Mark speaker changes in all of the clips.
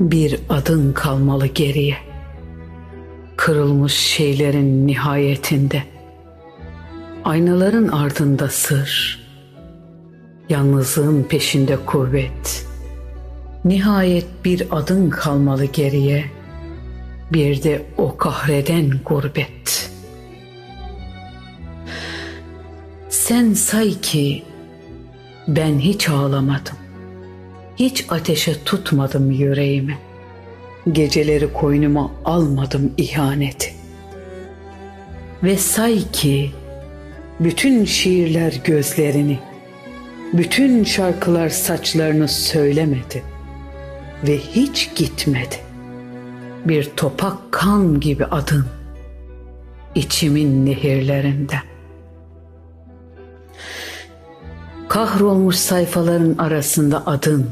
Speaker 1: Bir adın kalmalı geriye. Kırılmış şeylerin nihayetinde. Aynaların ardında sır. Yalnızlığın peşinde kuvvet. Nihayet bir adın kalmalı geriye. Bir de o kahreden gurbet. Sen say ki ben hiç ağlamadım. Hiç ateşe tutmadım yüreğimi. Geceleri koynuma almadım ihaneti. Ve say ki bütün şiirler gözlerini, bütün şarkılar saçlarını söylemedi ve hiç gitmedi. Bir topak kan gibi adın içimin nehirlerinden. Kahrolmuş sayfaların arasında adın,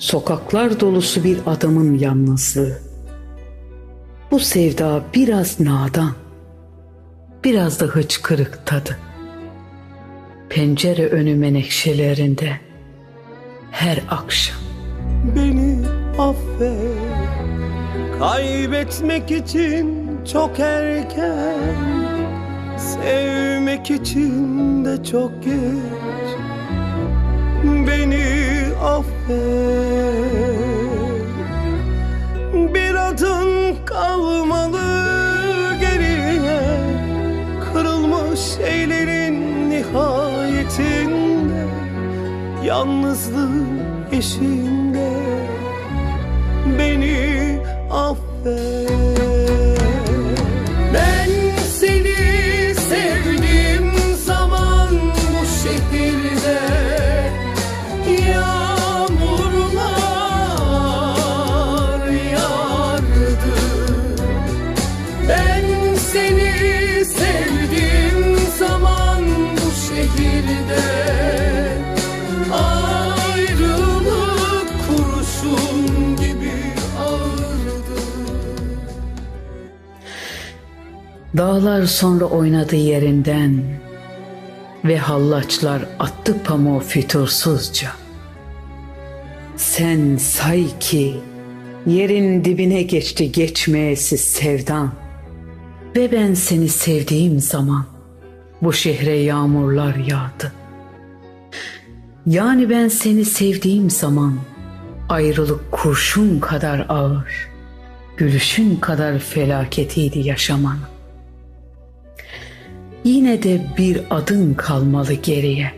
Speaker 1: sokaklar dolusu bir adamın yalnızlığı. Bu sevda biraz nadan, biraz da hıçkırık tadı. Pencere önü menekşelerinde her akşam.
Speaker 2: Beni affet Kaybetmek için çok erken Sevmek için de çok geç Beni affet kalmalı geriye Kırılmış şeylerin nihayetinde Yalnızlığın eşinde Beni affet seni sevdiğim zaman bu şehirde. Ayrılık kurşun gibi ağırdı.
Speaker 1: Dağlar sonra oynadı yerinden ve hallaçlar attı pamuğu fütursuzca. Sen say ki yerin dibine geçti geçmeyesiz sevdan ve ben seni sevdiğim zaman bu şehre yağmurlar yağdı. Yani ben seni sevdiğim zaman ayrılık kurşun kadar ağır, gülüşün kadar felaketiydi yaşamanın. Yine de bir adın kalmalı geriye.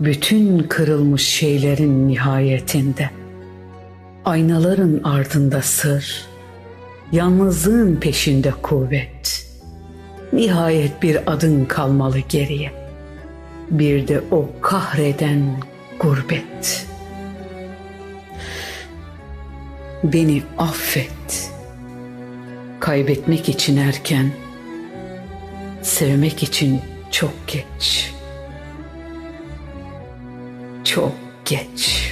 Speaker 1: Bütün kırılmış şeylerin nihayetinde. Aynaların ardında sır, yalnızlığın peşinde kuvvet. Nihayet bir adın kalmalı geriye. Bir de o kahreden gurbet. Beni affet. Kaybetmek için erken, Sevmek için çok geç. Çok geç.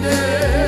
Speaker 1: içinde.